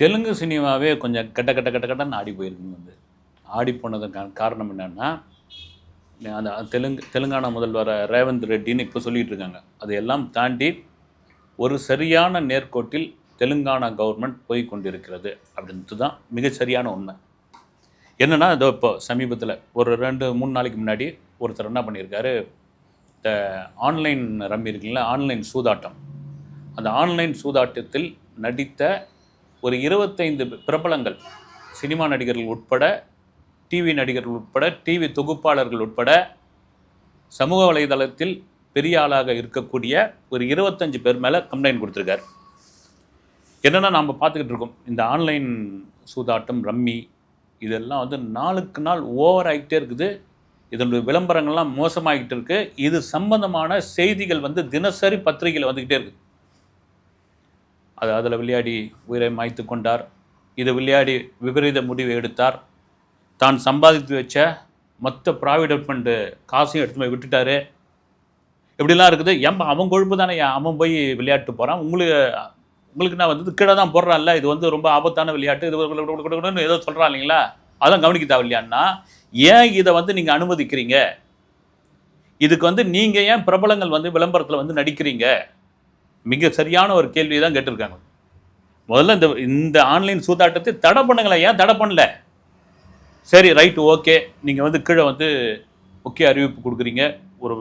தெலுங்கு சினிமாவே கொஞ்சம் கட்ட கட்ட கட்ட கட்டன்னு ஆடி போயிருக்குங்க வந்து. ஆடி போனதுக்கான காரணம் என்னென்னா அந்த தெலுங்கு தெலுங்கானா முதல்வர் ரேவந்த் ரெட்டின்னு இப்போ சொல்லிட்டு இருக்காங்க. அதையெல்லாம் தாண்டி ஒரு சரியான நேர்கோட்டில் தெலுங்கானா கவர்மெண்ட் போய் கொண்டிருக்கிறது அப்படின்றது தான் மிகச் சரியான உண்மை. என்னன்னா இதோ இப்போ சமீபத்தில் ஒரு ரெண்டு மூணு நாளைக்கு முன்னாடி ஒருத்தர் என்ன பண்ணியிருக்காரு இந்த ஆன்லைன் ரம்மி இருக்குல்ல ஆன்லைன் சூதாட்டம். அந்த ஆன்லைன் சூதாட்டத்தில் நடித்த ஒரு இருபத்தைந்து பிரபலங்கள் சினிமா நடிகர்கள் உட்பட டிவி நடிகர்கள் உட்பட டிவி தொகுப்பாளர்கள் உட்பட சமூக வலைதளத்தில் பெரிய ஆளாக இருக்கக்கூடிய ஒரு இருபத்தஞ்சு பேர் மேலே கம்ப்ளைண்ட் கொடுத்துருக்காரு. என்னென்னா நாம் பார்த்துக்கிட்டு இருக்கோம். இந்த ஆன்லைன் சூதாட்டம் ரம்மி இதெல்லாம் வந்து நாளுக்கு நாள் ஓவர் ஆகிட்டே இருக்குது. இதனுடைய விளம்பரங்கள்லாம் மோசமாகிட்டு இருக்குது இது சம்பந்தமான செய்திகள் வந்து தினசரி பத்திரிகையில் வந்துக்கிட்டே இருக்குது அது அதில் விளையாடி உயிரை மாய்த்து கொண்டார். இதை விளையாடி விபரீத முடிவு எடுத்தார். தான் சம்பாதித்து வச்ச மொத்த ப்ராவிடென்ட் ஃபண்டு காசையும் எடுத்து போய் விட்டுட்டாரு. இப்படிலாம் இருக்குது. ஏன் அவன் கொழுப்பு தானே? அவன் போய் விளையாட்டு போகிறான் உங்களுக்கு உங்களுக்கு நான் வந்து கீழே தான் போடுறான்ல. இது வந்து ரொம்ப ஆபத்தான விளையாட்டு. இது ஏதோ சொல்கிறான் இல்லைங்களா? அதெல்லாம் கவனிக்க தேவையில்லையான்னா ஏன் இதை வந்து நீங்கள் அனுமதிக்கிறீங்க? இதுக்கு வந்து நீங்கள் ஏன் பிரபலங்கள் வந்து விளம்பரத்தில் வந்து நடிக்கிறீங்க? மிக சரியான ஒரு கேள்வி தான் கேட்டிருக்காங்க. முதல்ல இந்த இந்த ஆன்லைன் சூதாட்டத்தை தடை பண்ணுங்களேன் ஏன் தடை பண்ணல? சரி ரைட்டு ஓகே நீங்கள் வந்து கீழே வந்து முக்கிய அறிவிப்பு கொடுக்குறீங்க. ஒரு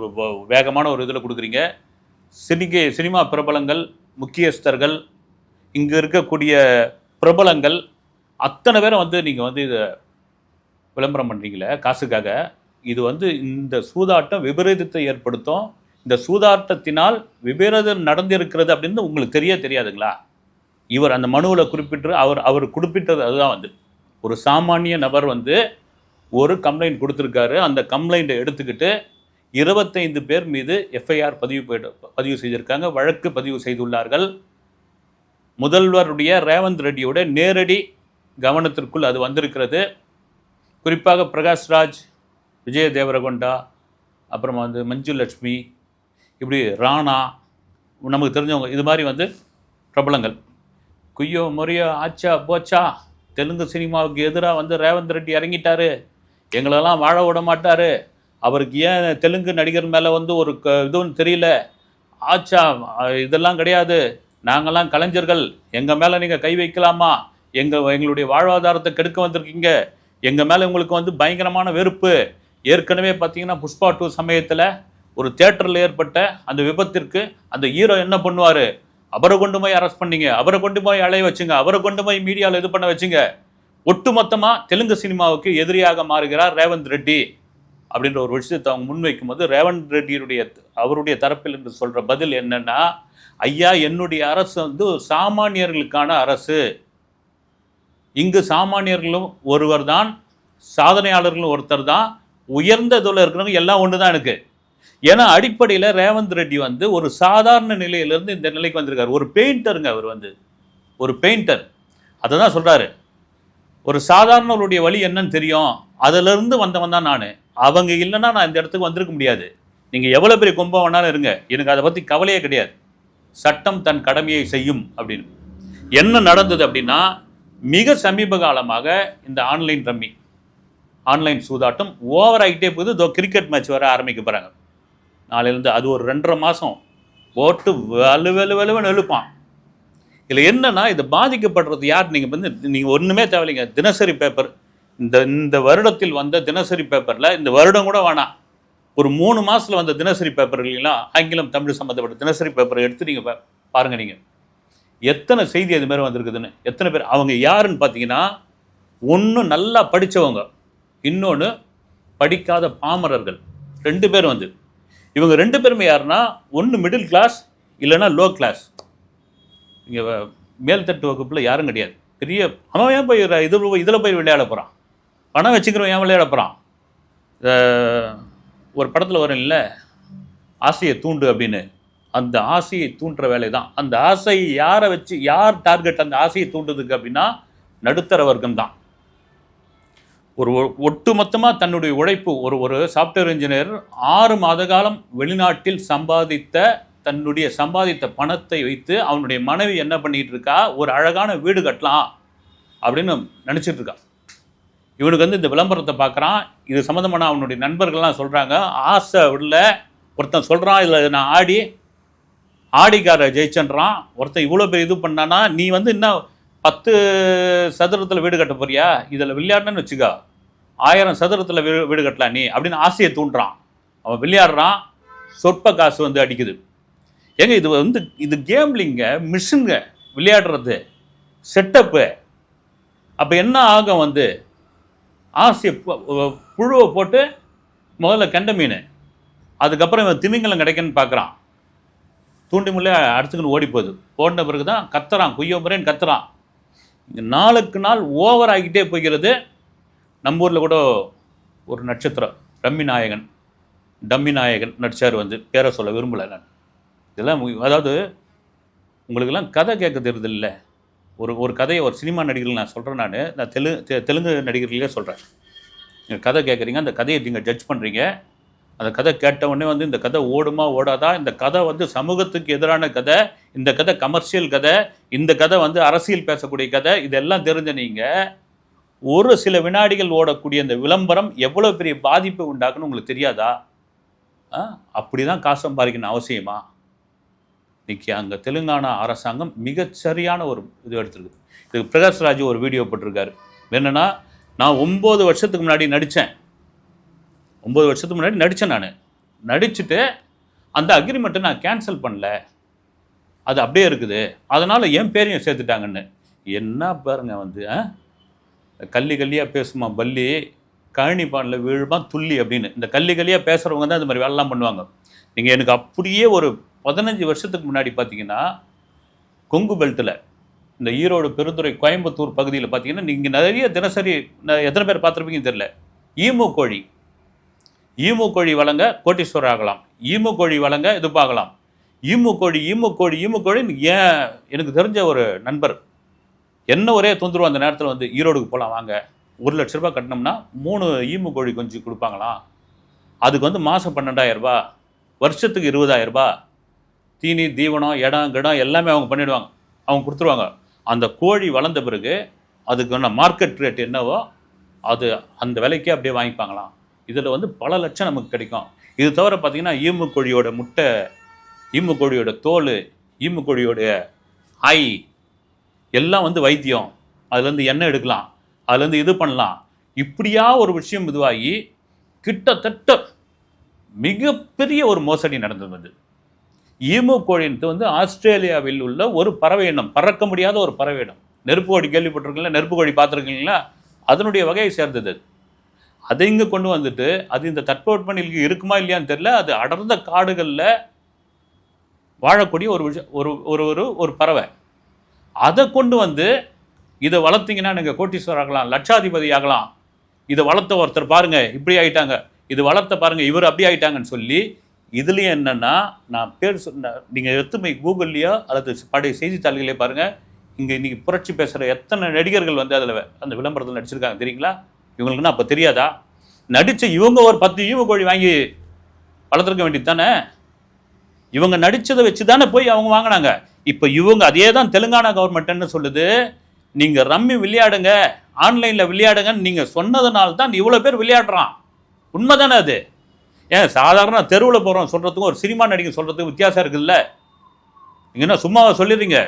வேகமான ஒரு இதில் கொடுக்குறீங்க. சினிகை சினிமா பிரபலங்கள் முக்கியஸ்தர்கள் இங்கே இருக்கக்கூடிய பிரபலங்கள் அத்தனை பேரை வந்து நீங்கள் வந்து இதை விளம்பரம் பண்ணுறீங்களே காசுக்காக. இது வந்து இந்த சூதாட்டம் விபரீதத்தை ஏற்படுத்தும். இந்த சூதார்த்தத்தினால் விபரீதம் நடந்திருக்கிறது அப்படின்னு உங்களுக்கு தெரிய தெரியாதுங்களா? இவர் அந்த மனுவில் குறிப்பிட்டு அவர் அவர் குறிப்பிட்டது அதுதான் வந்து. ஒரு சாமானிய நபர் வந்து ஒரு கம்ப்ளைண்ட் கொடுத்துருக்காரு. அந்த கம்ப்ளைண்ட்டை எடுத்துக்கிட்டு இருபத்தைந்து பேர் மீது எஃப்ஐஆர் பதிவு பதிவு செய்திருக்காங்க. வழக்கு பதிவு செய்துள்ளார்கள். முதல்வருடைய ரேவந்த் ரெட்டியோட நேரடி கவனத்திற்குள் அது வந்திருக்கிறது. குறிப்பாக பிரகாஷ்ராஜ் விஜய தேவரகொண்டா அப்புறமா வந்து மஞ்சு லட்சுமி இப்படி ராணா நமக்கு தெரிஞ்சவங்க இது மாதிரி வந்து பிரபலங்கள். குய்யோ முறையோ ஆச்சா போச்சா தெலுங்கு சினிமாவுக்கு எதிராக வந்து ரேவந்த் ரெட்டி இறங்கிட்டாரு. எங்களெல்லாம் வாழ விட மாட்டார். அவருக்கு ஏன் தெலுங்கு நடிகர் மேலே வந்து ஒரு க இதுவும் தெரியல. ஆச்சா இதெல்லாம் கிடையாது. நாங்கள்லாம் கலைஞர்கள். எங்கள் மேலே நீங்கள் கை வைக்கலாமா? எங்கள் எங்களுடைய வாழ்வாதாரத்தை கெடுக்க வந்திருக்கீங்க. எங்கள் மேலே உங்களுக்கு வந்து பயங்கரமான வெறுப்பு. ஏற்கனவே பார்த்தீங்கன்னா புஷ்பா டூ சமயத்தில் ஒரு தேட்டரில் ஏற்பட்ட அந்த விபத்திற்கு அந்த ஹீரோ என்ன பண்ணுவார்? அவரை கொண்டு போய் அரெஸ்ட் பண்ணீங்க. அவரை கொண்டு போய் அலைய வச்சுங்க. அவரை கொண்டு போய் மீடியாவில் இது பண்ண வச்சுங்க. ஒட்டுமொத்தமாக தெலுங்கு சினிமாவுக்கு எதிரியாக மாறுகிறார் ரேவந்த் ரெட்டி அப்படின்ற ஒரு விஷயத்தை அவங்க முன்வைக்கும் போது ரேவந்த் ரெட்டியுடைய அவருடைய தரப்பில் என்று சொல்கிற பதில் என்னன்னா ஐயா என்னுடைய அரசு வந்து சாமானியர்களுக்கான அரசு. இங்கு சாமானியர்களும் ஒருவர் தான் சாதனையாளர்களும் ஒருத்தர் தான் உயர்ந்த இதில் இருக்கிறவங்க எல்லாம் ஒன்று தான் எனக்கு. ஏன்னா அடிப்படையில் ரேவந்த் ரெட்டி வந்து ஒரு சாதாரண நிலையிலிருந்து இந்த நிலைக்கு வந்திருக்காரு. ஒரு பெயிண்டருங்க அவர் வந்து. ஒரு பெயிண்டர். அதை தான் சொல்கிறாரு ஒரு சாதாரணவருடைய வழி என்னன்னு தெரியும். அதிலிருந்து வந்தவன் தான் நான். அவங்க இல்லைன்னா நான் இந்த இடத்துக்கு வந்திருக்க முடியாது. நீங்கள் எவ்வளோ பெரிய கும்பம் வேணாலும் இருங்க. எனக்கு அதை பற்றி கவலையே கிடையாது. சட்டம் தன் கடமையை செய்யும் அப்படின்னு. என்ன நடந்தது அப்படின்னா மிக சமீப காலமாக இந்த ஆன்லைன் ரம்மி ஆன்லைன் சூதாட்டம் ஓவர் ஆகிட்டே போகுது. இதோ கிரிக்கெட் மேட்ச் வர ஆரம்பிக்க போகிறாங்க நாளையிலேருந்து அது ஒரு ரெண்டரை மாதம் போட்டு வலு வலு வலுவன்னு எழுப்பான். இதில் என்னென்னா இது பாதிக்கப்படுறது யார்? நீங்கள் வந்து நீங்கள் ஒன்றுமே தேவையில்லைங்க. தினசரி பேப்பர் இந்த இந்த வருடத்தில் வந்த தினசரி பேப்பரில் இந்த வருடம் கூட வேணாம் ஒரு மூணு மாதத்தில் வந்த தினசரி பேப்பர் இல்லைங்களா? ஆங்கிலம் தமிழ் சம்மந்தப்பட்ட தினசரி பேப்பரை எடுத்து நீங்கள் பாருங்கள் நீங்கள் எத்தனை செய்தி அது மாதிரி வந்திருக்குதுன்னு. எத்தனை பேர் அவங்க யாருன்னு பார்த்தீங்கன்னா ஒன்று நல்லா படித்தவங்க இன்னொன்று படிக்காத பாமரர்கள். ரெண்டு பேர் வந்து. இவங்க ரெண்டு பேருமே யாருன்னா ஒன்று மிடில் கிளாஸ் இல்லைன்னா லோ கிளாஸ் இங்கே மேல்தட்டு வகுப்பில் யாரும் கிடையாது. பெரிய அவன் ஏன் போய் இது இதில் போய் விளையாட போகிறான் பணம் வச்சுக்கிறவன் ஏன் விளையாட போகிறான் ஒரு படத்தில் வரும் இல்லை ஆசையை தூண்டு அப்படின்னு. அந்த ஆசையை தூண்டுற வேலை தான் அந்த ஆசையை யாரை வச்சு யார் டார்கெட் அந்த ஆசையை தூண்டுதுக்கு அப்படின்னா நடுத்தர வர்க்கம் தான் ஒரு ஒட்டுமொத்தமாக தன்னுடைய உழைப்பு ஒரு ஒரு சாஃப்ட்வேர் இன்ஜினியர் ஆறு மாத காலம் வெளிநாட்டில் சம்பாதித்த தன்னுடைய சம்பாதித்த பணத்தை வைத்து அவனுடைய மனைவி என்ன பண்ணிகிட்டு இருக்கா? ஒரு அழகான வீடு கட்டலாம் அப்படின்னு நினச்சிட்டு இவனுக்கு வந்து இந்த விளம்பரத்தை பார்க்குறான். இது சம்மந்தமான அவனுடைய நண்பர்கள்லாம் சொல்கிறாங்க ஆசை உள்ள ஒருத்தன் சொல்கிறான் இதில் நான் ஆடி ஆடிக்கார ஜெயிச்சன்றான். ஒருத்தன் இவ்வளோ பெரிய இது பண்ணானா நீ வந்து இன்னும் பத்து சதுரத்தில் வீடு கட்ட போறியா? இதில் விளையாடணும்னு வச்சுக்கோ. ஆயிரம் சதுரத்தில் வீடு வீடு கட்டலாம் நீ? அப்படின்னு ஆசையை தூண்டுறான். அவன் விளையாடுறான் சொற்ப காசு வந்து அடிக்குது. ஏங்க இது வந்து இது கேம்லிங்க மிஷினுங்க விளையாடுறது செட்டப்பு அப்போ என்ன ஆகும் வந்து ஆசையை புழுவை போட்டு முதல்ல கெண்ட மீன். அதுக்கப்புறம் இவன் திமிங்கலம் கிடைக்குன்னு பார்க்குறான் தூண்டி முள்ளே அடிச்சுக்கின்னு ஓடி போகுது ஓடின பிறகு தான் கத்துறான் குய்யோமுறேன்னு கத்துறான். நாளுக்கு நாள் ஓவர் ஆகிட்டே போகிறது. நம்ம ஊரில் கூட ஒரு நட்சத்திரம் ரம்மி நாயகன் டம்மி நாயகன் நடிச்சார் வந்து. பேரை சொல்ல விரும்பலை நான். இதெல்லாம் அதாவது உங்களுக்கெல்லாம் கதை கேட்க தெரியுது இல்லை ஒரு ஒரு கதையை ஒரு சினிமா நடிகர்கள் நான் சொல்கிறேன் நான். நான் தெலு தெ- தெலுங்கு நடிகர்களே சொல்கிறேன் நீங்கள் கதை கேட்குறீங்க அந்த கதையை நீங்கள் ஜட்ஜ் பண்ணுறீங்க அந்த கதை கேட்ட உடனே வந்து இந்த கதை ஓடுமா ஓடாதா? இந்த கதை வந்து சமூகத்துக்கு எதிரான கதை. இந்த கதை கமர்ஷியல் கதை. இந்த கதை வந்து அரசியல் பேசக்கூடிய கதை. இதெல்லாம் தெரிஞ்ச நீங்கள் ஒரு சில வினாடிகள் ஓடக்கூடிய அந்த விளம்பரம் எவ்வளோ பெரிய பாதிப்பை உண்டாக்குன்னு உங்களுக்கு தெரியாதா? ஆ அப்படி தான் காசு சம்பாதிக்கணும் அவசியமா? இன்னைக்கு அங்கே தெலுங்கானா அரசாங்கம் மிகச்சரியான ஒரு இது எடுத்துருக்குது. இதுக்கு பிரகாஷ் ராஜ் ஒரு வீடியோ போட்டிருக்காரு. என்னென்னா நான் ஒம்பது வருஷத்துக்கு முன்னாடி நடித்தேன் ஒம்பது வருஷத்துக்கு முன்னாடி நடித்தேன் நான். நடிச்சுட்டு அந்த அக்ரிமெண்ட்டை நான் கேன்சல் பண்ணல. அது அப்படியே இருக்குது. அதனால் என் பேரையும் சேர்த்துட்டாங்கன்னு. என்ன பாருங்க வந்து ஆ? கள்ளி கல்லியாக பேசுமா பல்லி கழனி பானில் வீழுமா துள்ளி அப்படின்னு. இந்த கள்ளி கல்லியாக பேசுகிறவங்க தான் இந்த மாதிரி வேலைலாம் பண்ணுவாங்க. நீங்கள் எனக்கு அப்படியே ஒரு பதினஞ்சு வருஷத்துக்கு முன்னாடி பார்த்தீங்கன்னா கொங்கு பெல்ட்டில் இந்த ஈரோடு பெருந்துறை கோயம்புத்தூர் பகுதியில் பார்த்தீங்கன்னா நீங்கள் நிறைய தினசரி ந- எத்தனை பேர் பார்த்துருப்பீங்கன்னு தெரியல. ஈமு கோழி. ஈமு கோழி வழங்க கோட்டீஸ்வரர் ஆகலாம். ஈமு கோழி வழங்க இது பார்க்கலாம் ஈமு கோழி ஈமு கோழி ஈமு கோழி ஏன் எனக்கு தெரிஞ்ச ஒரு நண்பர் என்ன ஒரே தொந்தரவு அந்த நேரத்தில் வந்து ஈரோடுக்கு போகலாம் வாங்க. ஒரு லட்ச ரூபாய் கட்டினோம்னா மூணு ஈமு கோழி கொஞ்சம் கொடுப்பாங்களாம். அதுக்கு வந்து மாதம் பன்னெண்டாயிரம் வருஷத்துக்கு இருபதாயிரம் தீனி தீவனம் இடம் கிடம் எல்லாமே அவங்க பண்ணிவிடுவாங்க அவங்க கொடுத்துருவாங்க. அந்த கோழி வளர்ந்த பிறகு அதுக்கான மார்க்கெட் ரேட் என்னவோ அது அந்த விலைக்கே அப்படியே வாங்கிப்பாங்களாம். இதில் வந்து பல லட்சம் நமக்கு கிடைக்கும். இது தவிர பார்த்தீங்கன்னா ஈமு கோழியோட முட்டை ஈமு கோழியோட தோல் ஈமு கோழியோட ஐ எல்லாம் வந்து வைத்தியம். அதுலேருந்து எண்ணெய் எடுக்கலாம். அதுலேருந்து இது பண்ணலாம். இப்படியா ஒரு விஷயம் இதுவாகி கிட்டத்தட்ட மிகப்பெரிய ஒரு மோசடி நடந்தது. ஈமு கோழின்ட்டு வந்து ஆஸ்திரேலியாவில் உள்ள ஒரு பறவை இனம். பறக்க முடியாத ஒரு பறவை இனம். நெருப்பு கோழி கேள்விப்பட்டிருக்கீங்களா? நெருப்பு கோழி பார்த்துருக்கீங்களா? அதனுடைய வகையை சேர்ந்தது. அதை இங்கே கொண்டு வந்துட்டு அது இந்த தட்பவெப்பநிலைக்கு இருக்குமா இல்லையான்னு தெரியல. அது அடர்ந்த காடுகளில் வாழக்கூடிய ஒரு விஷயம் ஒரு ஒரு ஒரு ஒரு பறவை. அதை கொண்டு வந்து இதை வளர்த்தீங்கன்னா நீங்கள் கோட்டீஸ்வரர் ஆகலாம் லட்சாதிபதி ஆகலாம். இதை வளர்த்த ஒருத்தர் பாருங்கள் இப்படி ஆகிட்டாங்க இது வளர்த்த பாருங்க இவர் அப்படி ஆகிட்டாங்கன்னு சொல்லி இதுலேயும் என்னென்னா நான் பேர் சொன்ன நீங்கள் எடுத்து போய் கூகுள்லேயோ அல்லது பழைய செய்தித்தாள்களே பாருங்கள் இங்கே இன்றைக்கி புரட்சி பேசுகிற எத்தனை நடிகர்கள் வந்து அதில் அந்த விளம்பரத்தில் நடிச்சிருக்காங்க தெரியுங்களா? இவங்களுக்குன்னா அப்போ தெரியாதா? நடித்த இவங்க ஒரு பத்து ஈவு கோழி வாங்கி வளர்த்துருக்க வேண்டியது தானே? இவங்க நடித்ததை வச்சு தானே போய் அவங்க வாங்கினாங்க. இப்போ இவங்க அதே தான் தெலுங்கானா கவர்மெண்ட் என்ன சொல்லுது. நீங்கள் ரம்மி விளையாடுங்க ஆன்லைனில் விளையாடுங்கன்னு நீங்கள் சொன்னதுனால தான் இவ்வளோ பேர் விளையாடுறான். உண்மை தானே அது? ஏன் சாதாரண தெருவில் போகிறோம் சொல்கிறதுக்கும் ஒரு சினிமா நடிகை சொல்கிறதுக்கும் வித்தியாசம் இருக்குல்ல? நீங்கள் என்ன சும்மாவா சொல்லிடுறீங்க?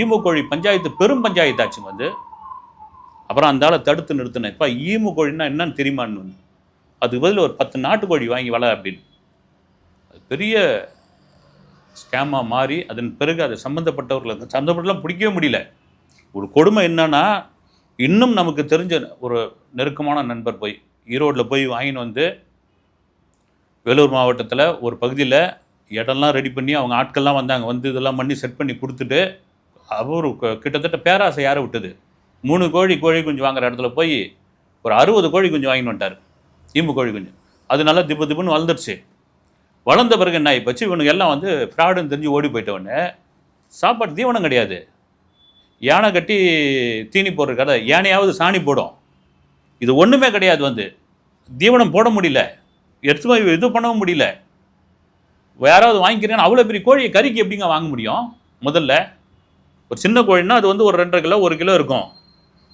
ஈமு கோழி பஞ்சாயத்து பெரும் பஞ்சாயத்து வந்து. அப்புறம் அந்த ஆளை தடுத்து நிறுத்தினேன். இப்போ ஈமு கோழின்னா என்னன்னு தெரியுமான்னு? அதுக்கு பதில் ஒரு பத்து நாட்டுக்கோழி வாங்கி வள அப்படின்னு. அது பெரிய ஸ்கேமாக மாறி அதன் பிறகு அது சம்மந்தப்பட்டவர்களுக்கு சம்மந்தப்பட்டலாம் பிடிக்கவே முடியல. ஒரு கொடுமை என்னன்னா இன்னும் நமக்கு தெரிஞ்ச ஒரு நெருக்கமான நண்பர் போய் ஈரோட்டில் போய் வாங்கின்னு வந்து வேலூர் மாவட்டத்தில் ஒரு பகுதியில் இடம்லாம் ரெடி பண்ணி அவங்க ஆட்கள்லாம் வந்தாங்க. வந்து இதெல்லாம் பண்ணி செட் பண்ணி கொடுத்துட்டு அவர் கிட்டத்தட்ட பேராசை யாரை விட்டது? மூணு கோழி கோழி குஞ்சு வாங்குற இடத்துல போய் ஒரு அறுபது கோழி குஞ்சு வாங்கின்னு வந்துட்டார். ஈம்பு கோழி குஞ்சு. அது நல்லா திப்பு திப்புன்னு வளர்ந்துருச்சு. வளர்ந்த பிறகு என்ன ஆகிப்போச்சு இவனுக்கு எல்லாம் வந்து ஃப்ராடுன்னு தெரிஞ்சு ஓடி போயிட்டவொடனே சாப்பாடு தீவனம் கிடையாது. யானை கட்டி தீனி போடுற கதை. யானையாவது சாணி போடும். இது ஒன்றுமே கிடையாது வந்து. தீவனம் போட முடியல. எடுத்து போய் இது பண்ணவும் முடியல. யாராவது வாங்கிக்கிறேன்னு அவ்வளோ பெரிய கோழியை கறிக்கு எப்படிங்க வாங்க முடியும்? முதல்ல ஒரு சின்ன கோழின்னா அது வந்து ஒரு ரெண்டரை கிலோ ஒரு கிலோ இருக்கும்.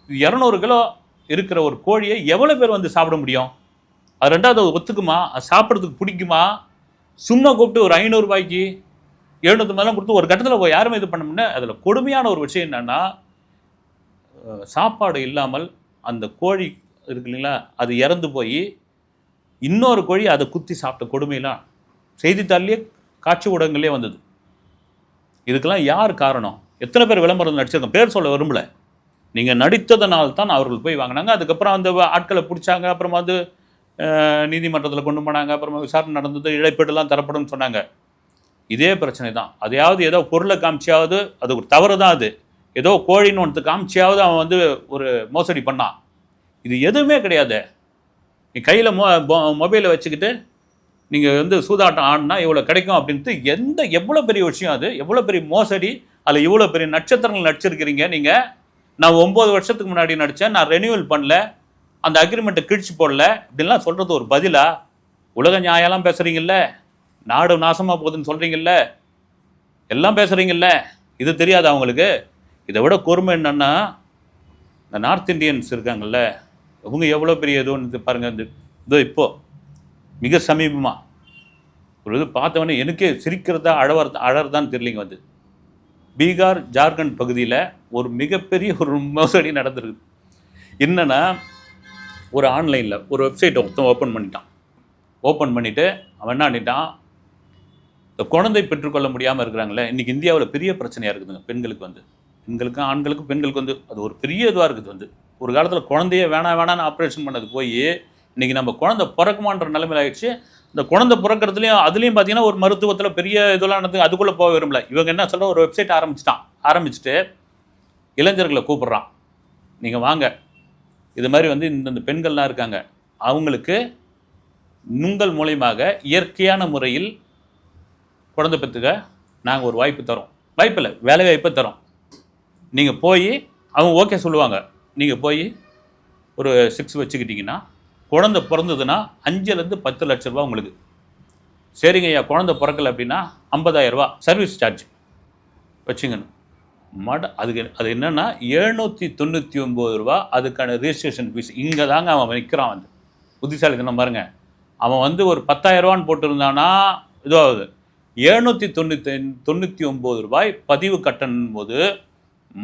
இரநூறு கிலோ இருக்கிற ஒரு கோழியை எவ்வளோ பேர் வந்து சாப்பிட முடியும்? அது ரெண்டாவது ஒத்துக்குமா? அது சாப்பிட்றதுக்கு பிடிக்குமா? சும்மா கூப்பிட்டு ஒரு ஐநூறுரூபாய்க்கு எழுநூத்தி மேலாம் கொடுத்து ஒரு கட்டத்தில் போய் யாருமே இது பண்ண முடியல. அதில் கொடுமையான ஒரு விஷயம் என்னென்னா சாப்பாடு இல்லாமல் அந்த கோழி இருக்கு இல்லைங்களா அது இறந்து போய் இன்னொரு கோழி அதை குத்தி சாப்பிட்ட கொடுமையெல்லாம் செய்தித்தாள்லேயே காட்சி ஊடகங்களே வந்தது. இதுக்கெல்லாம் யார் காரணம்? எத்தனை பேர் விளம்பரம் நடிச்சிருக்கோம் பேர் சொல்ல விரும்பலை. நீங்கள் நடித்ததனால் தான் அவர்கள் போய் வாங்கினாங்க. அதுக்கப்புறம் அந்த ஆட்களை பிடிச்சாங்க. அப்புறமா வந்து நீதிமன்றத்தில் கொண்டு போனாங்க அப்புறமா விசாரணை நடந்தது இழப்பீடுலாம் தரப்படும்னு சொன்னாங்க. இதே பிரச்சனை தான் அதையாவது ஏதோ பொருளை காமிச்சியாவது அது ஒரு தவறு தான் அது. ஏதோ கோழின்னு ஒன்று காமிச்சியாவது அவன் வந்து ஒரு மோசடி பண்ணான். இது எதுவுமே கிடையாது. நீ கையில் மொ மொபைலை வச்சுக்கிட்டு நீங்கள் வந்து சூதாட்டம் ஆடினா இவ்வளோ கிடைக்கும் அப்படின்ட்டு எந்த எவ்வளோ பெரிய விஷயம் அது? எவ்வளோ பெரிய மோசடி? அதில் இவ்வளோ பெரிய நட்சத்திரங்கள் நடிச்சிருக்கிறீங்க நீங்கள் நான் ஒம்பது வருஷத்துக்கு முன்னாடி நடித்தேன் நான் ரெனியூவல் பண்ணல. அந்த அக்ரிமெண்ட்டை கிழிச்சு போடல. இப்படின்லாம் சொல்கிறது ஒரு பதிலா? உலக நியாயம்லாம் பேசுகிறீங்கல்ல நாடு நாசமாக போகுதுன்னு சொல்கிறீங்கல்ல எல்லாம் பேசுகிறீங்கல்ல இது தெரியாது அவங்களுக்கு இதை விட கொடுமை என்னன்னா இந்த நார்த் இந்தியன்ஸ் இருக்காங்கல்ல இவங்க எவ்வளோ பெரிய இதுன்னு பாருங்கள் இந்த இதோ இப்போ மிக சமீபமாக ஒரு இது பார்த்தவொடனே எனக்கே சிரிக்கிறதா அழவர் அழறதான்னு தெரியலிங்க வந்து பீகார் ஜார்க்கண்ட் பகுதியில் ஒரு மிகப்பெரிய ஒரு மோசடி நடந்திருக்கு. என்னன்னா ஒரு ஆன்லைனில் ஒரு வெப்சைட்டை ஒருத்தன் ஓப்பன் பண்ணிட்டான். ஓப்பன் பண்ணிவிட்டு அவன் என்ன பண்ணிட்டான்? இந்த குழந்தை பெற்றுக்கொள்ள முடியாமல் இருக்கிறாங்களே இன்றைக்கி இந்தியாவில் பெரிய பிரச்சனையாக இருக்குதுங்க பெண்களுக்கு வந்து. பெண்களுக்கும் ஆண்களுக்கும் பெண்களுக்கு வந்து அது ஒரு பெரிய இதுவாக இருக்குது வந்து. ஒரு காலத்தில் குழந்தைய வேணாம் வேணான்னு ஆப்ரேஷன் பண்ணது போய் இன்றைக்கி நம்ம குழந்தை பிறக்குமான்ற நிலைமையில் ஆயிடுச்சு. இந்த குழந்தை பிறக்கிறதுலையும் அதுலேயும் பார்த்தீங்கன்னா ஒரு மருத்துவத்தில் பெரிய இதெல்லாம் நடந்து அதுக்குள்ளே போக விரும்பல. இவங்க என்ன சொல்ற ஒரு வெப்சைட் ஆரம்பிச்சிட்டான். ஆரம்பிச்சுட்டு இளைஞர்களை கூப்பிட்றான். நீங்கள் வாங்க. இது மாதிரி வந்து இந்த பெண்கள்லாம் இருக்காங்க. அவங்களுக்கு உங்கள் மூலயமாக இயற்கையான முறையில் குழந்தை பெற்றுக்க நாங்கள் ஒரு வாய்ப்பு தரோம். வாய்ப்பு இல்லை வேலை வாய்ப்பை தரோம். நீங்கள் போய் அவங்க ஓகே சொல்லுவாங்க. நீங்கள் போய் ஒரு சிக்ஸ் வச்சுக்கிட்டிங்கன்னா குழந்தை பிறந்ததுன்னா அஞ்சுலேருந்து பத்து லட்ச ரூபா உங்களுக்கு. சரிங்க ஐயா குழந்தை பிறக்கல அப்படின்னா 50000 ரூபா சர்வீஸ் சார்ஜ் வச்சுங்கன்னு மட அதுக்கு அது என்னென்னா எழுநூற்றி தொண்ணூற்றி ஒம்பது ரூபா அதுக்கான ரிஜிஸ்ட்ரேஷன் ஃபீஸ் இங்கே தாங்க அவன் நிற்கிறான் வந்து. புத்திசாலித்தனம் பாருங்க. அவன் வந்து ஒரு 10000 ரூபான்னு போட்டிருந்தானா இதுவாகுது எழுநூற்றி தொண்ணூற்றி தொண்ணூற்றி ஒம்பது ரூபாய் பதிவு கட்டணும் போது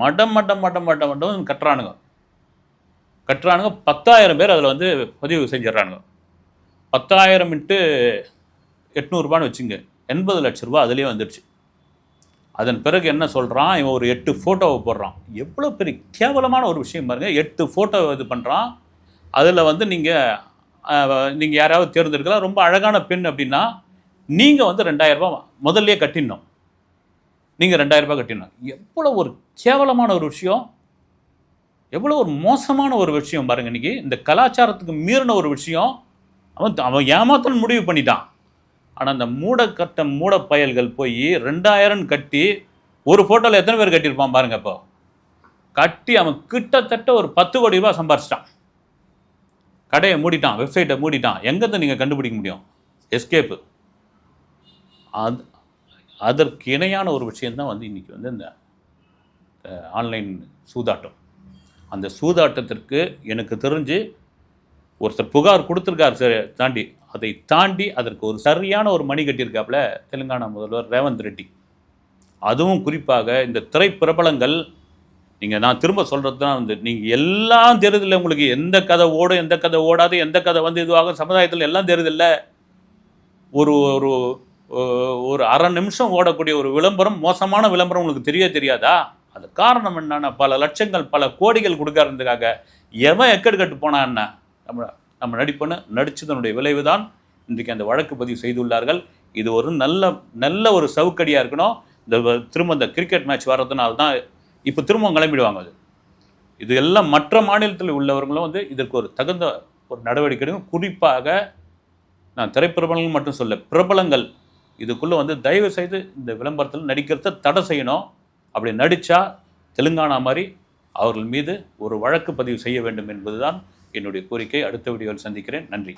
மடம் மட்டம் மட்டம் மட்டம் மட்டம் கட்டுறானுங்க. கட்டுறானுங்க பத்தாயிரம் பேர் அதில் வந்து பதிவு செஞ்சிடறானுங்க. பத்தாயிரம் இன்ட்டு எட்நூறுபான்னு வச்சுங்க. எண்பது லட்ச ரூபா அதுலேயே வந்துடுச்சு அதன் பிறகு என்ன சொல்கிறான் இவன் ஒரு எட்டு ஃபோட்டோவை போடுறான். எவ்வளோ பெரிய கேவலமான ஒரு விஷயம் பாருங்கள் எட்டு ஃபோட்டோவை இது பண்ணுறான் அதில் வந்து நீங்கள் நீங்கள் யாராவது தேர்ந்தெடுக்கலாம். ரொம்ப அழகான பெண் அப்படின்னா நீங்கள் வந்து ரெண்டாயிரம் முதல்லையே கட்டிடணும். நீங்கள் ரெண்டாயிரம் ரூபாய் கட்டிடணும். எவ்வளோ ஒரு கேவலமான ஒரு விஷயம். எவ்வளோ ஒரு மோசமான ஒரு விஷயம் பாருங்க இன்றைக்கி இந்த கலாச்சாரத்துக்கு மீறின ஒரு விஷயம். அவன் அவன் ஏமாத்தன் முடிவு பண்ணிட்டான். ஆனால் அந்த மூடக்கட்ட மூட பயல்கள் போய் ரெண்டாயிரம் கட்டி ஒரு ஃபோட்டோவில் எத்தனை பேர் கட்டியிருப்பான் பாருங்க இப்போ. கட்டி அவன் கிட்டத்தட்ட ஒரு பத்து கோடி ரூபா சம்பாரிச்சிட்டான். கடையை மூடிட்டான் வெப்சைட்டை மூடிட்டான். எங்கேருந்து நீங்கள் கண்டுபிடிக்க முடியும்? எஸ்கேப்பு அது அதற்கு இணையான ஒரு விஷயந்தான் வந்து இன்றைக்கி வந்து இந்த ஆன்லைன் சூதாட்டம். அந்த சூதாட்டத்திற்கு எனக்கு தெரிஞ்சு ஒருத்தர் புகார் கொடுத்துருக்கார் சார் தாண்டி. அதை தாண்டி அதற்கு ஒரு சரியான ஒரு மணி கட்டியிருக்காப்புல தெலுங்கானா முதல்வர் ரேவந்த் ரெட்டி. அதுவும் குறிப்பாக இந்த திரைப்பிரபலங்கள் நீங்கள் நான் திரும்ப சொல்கிறது தான் வந்து நீங்கள் எல்லாம் தெரியுதில்ல உங்களுக்கு எந்த கதை ஓடும் எந்த கதை ஓடாது எந்த கதை வந்து இதுவாகும் சமுதாயத்தில் எல்லாம் தெரியுதில்ல. ஒரு ஒரு ஒரு அரை நிமிஷம் ஓடக்கூடிய ஒரு விளம்பரம் மோசமான விளம்பரம் உங்களுக்கு தெரிய தெரியாதா? அது காரணம் என்னன்னா பல லட்சங்கள் பல கோடிகள் கொடுக்கறதுக்காக எவன் எக்கடு கட்டு என்ன நம்ம நம்ம நடிப்பன நடிச்சதனுடைய விளைவு தான் இன்றைக்கு அந்த வழக்கு பதிவு செய்துள்ளார்கள். இது ஒரு நல்ல நல்ல ஒரு சவுக்கடியாக இருக்கணும். இந்த திரும்ப இந்த கிரிக்கெட் மேட்ச் வர்றதுனால தான் இப்போ திரும்பவும் கிளம்பிடுவாங்க அது. இது எல்லாம் மற்ற மாநிலத்தில் உள்ளவர்களும் வந்து இதற்கு ஒரு தகுந்த ஒரு நடவடிக்கை எடுக்கும் குறிப்பாக நான் திரைப்பிரபலங்கள் மட்டும் சொல்ல பிரபலங்கள். இதுக்குள்ளே வந்து தயவு செய்து இந்த விளம்பரத்தில் நடிக்கிறத தடை செய்யணும். அப்படி நடித்தா தெலுங்கானா மாதிரி அவர்கள் மீது ஒரு வழக்கு பதிவு செய்ய வேண்டும் என்பதுதான் என்னுடைய கோரிக்கை அடுத்த வீடியோவில் சந்திக்கிறேன். நன்றி.